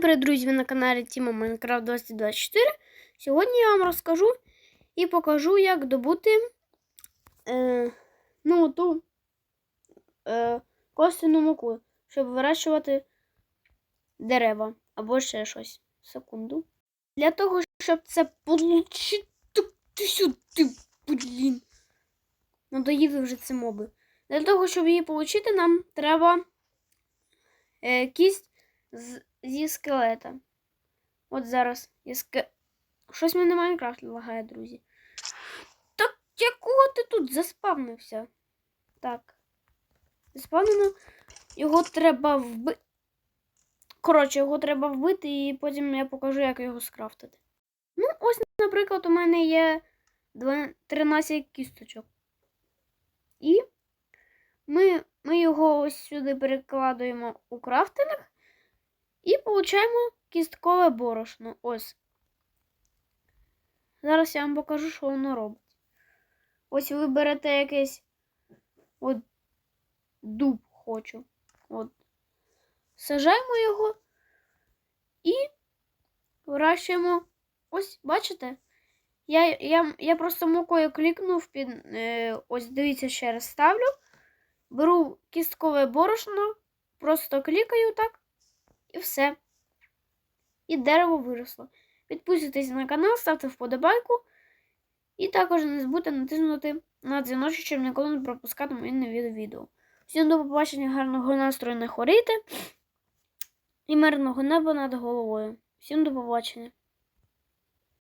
Привіт, друзі, ви на каналі Тіма Майнкрафт 2024. Сьогодні я вам розкажу і покажу, як добути е, ну, ту е, костяну муку, щоб вирощувати дерева або ще щось. Секунду. Для того, щоб це получити. Ти сюди, блін. Надоїли вже ці моби. Для того, щоб її отримати, нам треба е, кість з, зі скелета. От зараз є ске... Щось мене Майнкрафт лагає, друзі. Так якого ти тут заспавнився? Так. Заспавнено. Його треба вбити. Коротше, його треба вбити, і потім я покажу, як його скрафтити. Ну, ось, наприклад, у мене є 13 кісточок. І ми, ми його ось сюди перекладуємо у крафтинг. І получаємо кісткове борошно. Ось. Зараз я вам покажу, що воно робить. Ось ви берете якийсь от дуб хочу. От. Сажаємо його і вирощуємо. Ось, бачите? Я я, я просто мукою клікнув під. Е, ось дивіться, ще раз ставлю. Беру кісткове борошно, просто клікаю так. І все. І дерево виросло. Підписуйтесь на канал, ставте вподобайку. І також не забудьте натиснути на дзвіночок, щоб ніколи не пропускати мої нові відео. Всім до побачення, гарного настрою не хворійте і мирного неба над головою. Всім до побачення!